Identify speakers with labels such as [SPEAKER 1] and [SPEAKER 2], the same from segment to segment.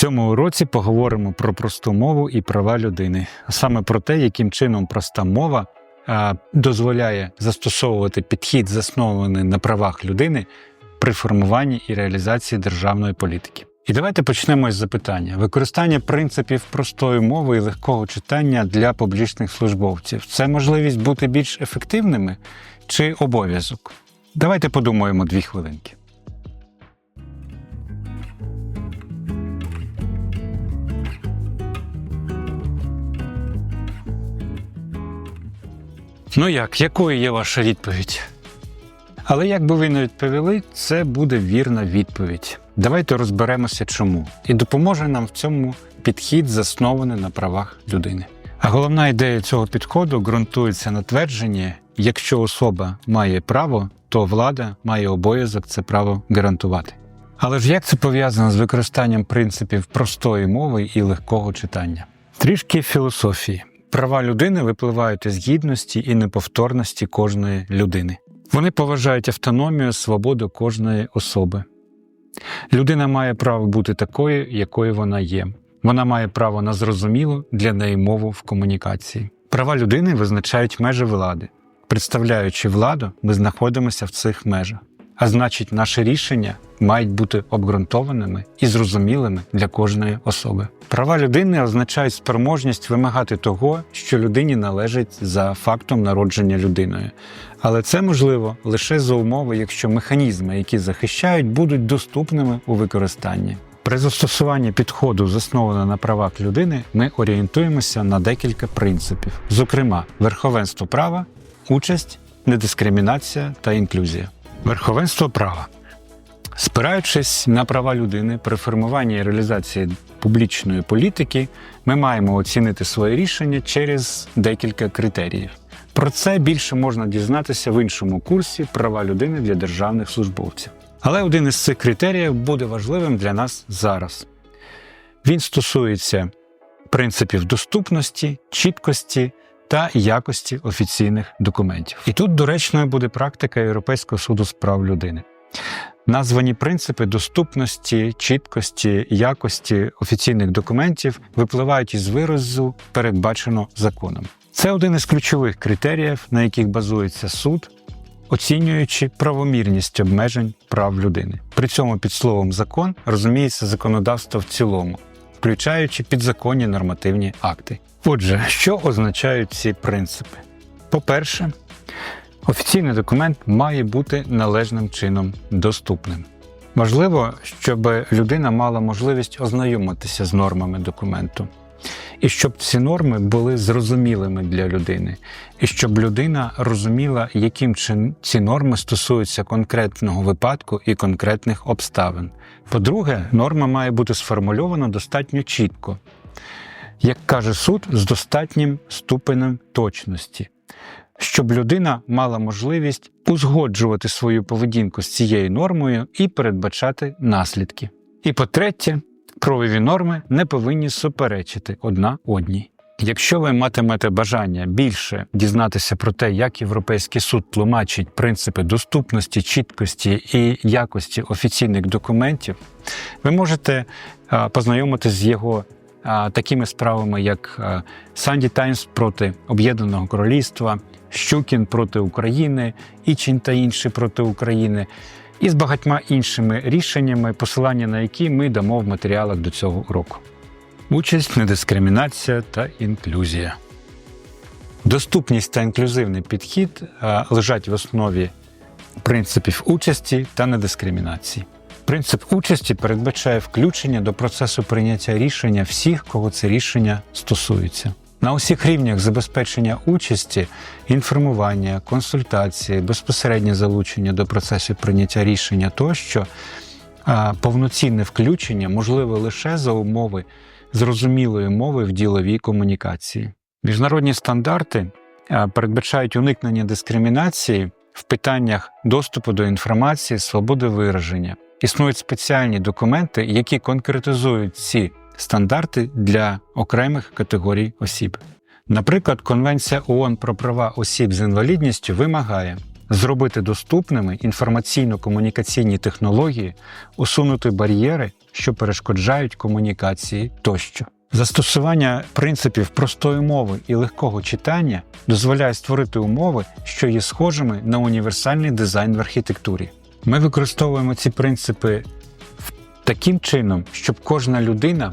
[SPEAKER 1] цьому уроці поговоримо про просту мову і права людини, а саме про те, яким чином проста мова дозволяє застосовувати підхід, заснований на правах людини при формуванні і реалізації державної політики. І давайте почнемо із запитання: використання принципів простої мови і легкого читання для публічних службовців це можливість бути більш ефективними чи обов'язок? Давайте подумаємо дві хвилинки. Ну як, якою є ваша відповідь? Але як би ви не відповіли, це буде вірна відповідь. Давайте розберемося, чому. І допоможе нам в цьому підхід, заснований на правах людини. А головна ідея цього підходу ґрунтується на твердженні: якщо особа має право, то влада має обов'язок це право гарантувати. Але ж як це пов'язано з використанням принципів простої мови і легкого читання? Трішки філософії. Права людини випливають із гідності і неповторності кожної людини. Вони поважають автономію, свободу кожної особи. Людина має право бути такою, якою вона є. Вона має право на зрозумілу для неї мову в комунікації. Права людини визначають межі влади. Представляючи владу, ми знаходимося в цих межах. А значить, наші рішення мають бути обґрунтованими і зрозумілими для кожної особи. Права людини означають спроможність вимагати того, що людині належить за фактом народження людиною. Але це можливо лише за умови, якщо механізми, які захищають, будуть доступними у використанні. При застосуванні підходу, заснованого на правах людини, ми орієнтуємося на декілька принципів, зокрема, верховенство права, участь, недискримінація та інклюзія. Верховенство права. Спираючись на права людини при формуванні і реалізації публічної політики, ми маємо оцінити своє рішення через декілька критеріїв. Про це більше можна дізнатися в іншому курсі права людини для державних службовців. Але один із цих критеріїв буде важливим для нас зараз. Він стосується принципів доступності, чіткості та якості офіційних документів. І тут доречною буде практика Європейського суду з прав людини. Названі принципи доступності, чіткості, якості офіційних документів випливають із виразу, передбачено законом. Це один із ключових критеріїв, на яких базується суд, оцінюючи правомірність обмежень прав людини. При цьому під словом закон розуміється законодавство в цілому, включаючи підзаконні нормативні акти. Отже, що означають ці принципи? По-перше, Офіційний документ має бути належним чином доступним. Важливо, щоб людина мала можливість ознайомитися з нормами документу, і щоб ці норми були зрозумілими для людини, і щоб людина розуміла, яким чином ці норми стосуються конкретного випадку і конкретних обставин. По-друге, норма має бути сформульована достатньо чітко, як каже суд, з достатнім ступенем точності щоб людина мала можливість узгоджувати свою поведінку з цією нормою і передбачати наслідки. І по-третє, правові норми не повинні суперечити одна одній. Якщо ви матимете бажання більше дізнатися про те, як Європейський суд тлумачить принципи доступності, чіткості і якості офіційних документів, ви можете познайомитися з його такими справами, як Санді Таймс проти Об'єднаного Королівства, Щукін проти України, Ічин та інші проти України, і з багатьма іншими рішеннями, посилання на які ми дамо в матеріалах до цього уроку. Участь, недискримінація та інклюзія. Доступність та інклюзивний підхід лежать в основі принципів участі та недискримінації. Принцип участі передбачає включення до процесу прийняття рішення всіх, кого це рішення стосується. На усіх рівнях забезпечення участі, інформування, консультації, безпосереднє залучення до процесу прийняття рішення тощо повноцінне включення можливе лише за умови зрозумілої мови в діловій комунікації. Міжнародні стандарти передбачають уникнення дискримінації в питаннях доступу до інформації, свободи вираження. Існують спеціальні документи, які конкретизують ці стандарти для окремих категорій осіб. Наприклад, Конвенція ООН про права осіб з інвалідністю вимагає зробити доступними інформаційно-комунікаційні технології, усунути бар'єри, що перешкоджають комунікації тощо. Застосування принципів простої мови і легкого читання дозволяє створити умови, що є схожими на універсальний дизайн в архітектурі. Ми використовуємо ці принципи таким чином, щоб кожна людина,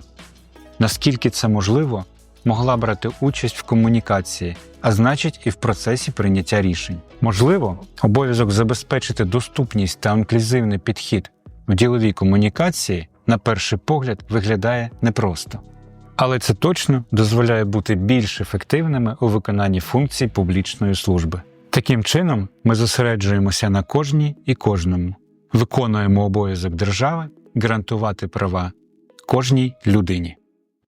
[SPEAKER 1] наскільки це можливо, могла брати участь в комунікації, а значить і в процесі прийняття рішень. Можливо, обов'язок забезпечити доступність та інклюзивний підхід в діловій комунікації на перший погляд виглядає непросто. Але це точно дозволяє бути більш ефективними у виконанні функцій публічної служби. Таким чином, ми зосереджуємося на кожній і кожному, виконуємо обов'язок держави гарантувати права кожній людині.